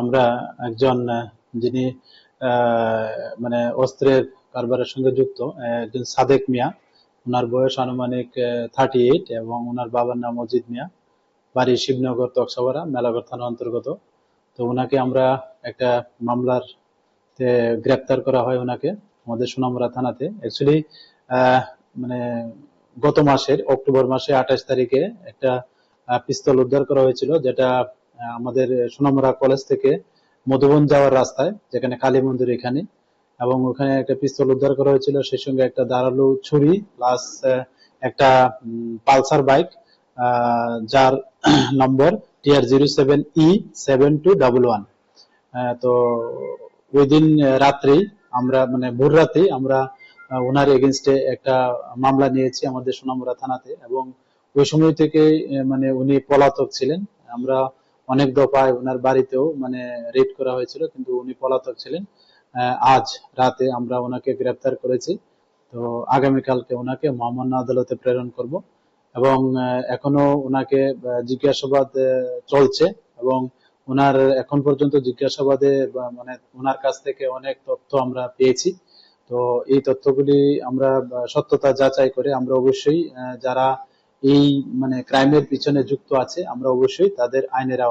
আমরা একজন যিনি মানে অস্ত্রের কারবারের সঙ্গে যুক্ত একজন সাদেক মিয়া। ওনার বয়স আনুমানিক থার্টি এইট এবং ওনার বাবার নাম অজিত মিয়া। বাড়ি শিবনগর তকসাপাড়া, মেলাঘর থানা অন্তর্গত। তো ওনাকে আমরা একটা মামলার গ্রেপ্তার করা হয় ওনাকে আমাদের সোনামুড়া থানাতে। অ্যাকচুয়ালি মানে গত মাসের, অক্টোবর মাসে আঠাশ তারিখে একটা পিস্তল উদ্ধার করা হয়েছিল, যেটা আমাদের সোনামুড়া কলেজ থেকে মধুবন যাওয়ার রাস্তায়, যেখানে কালী মন্দির এখানে। এবং ওখানে একটা পিস্তল উদ্ধার করা হয়েছিল, সেই সঙ্গে একটা দাঁড়ালু ছুরি প্লাস একটা পালসার বাইক যার নম্বর TR zero seven E seven two double one. তো ওই দিন রাত্রি আমরা মানে ভোর রাতে আমরা ওনার এগেনস্টে একটা মামলা নিয়েছি আমাদের সোনামুড়া থানাতে। এবং ওই সময় থেকে মানে উনি পলাতক ছিলেন। আমরা অনেক দফায় ওনার বাড়িতেও মানে রেড করা হয়েছিল, কিন্তু উনি পলাতক ছিলেন। আজ রাতে আমরা ওনাকে গ্রেপ্তার করেছি। তো আগামীকালকে ওনাকে মহামান্য আদালতে প্রেরণ করব এবং এখনও ওনাকে জিজ্ঞাসাবাদ চলছে এবং ওনার এখন পর্যন্ত জিজ্ঞাসাবাদে মানে ওনার কাছ থেকে অনেক তথ্য আমরা পেয়েছি। তো এই তথ্যগুলি আমরা সত্যতা যাচাই করে আমরা অবশ্যই যারা এই মানে ক্রাইমের পিছনে যুক্ত আছে, আমরা অবশ্যই তাদের আইনের আওতায়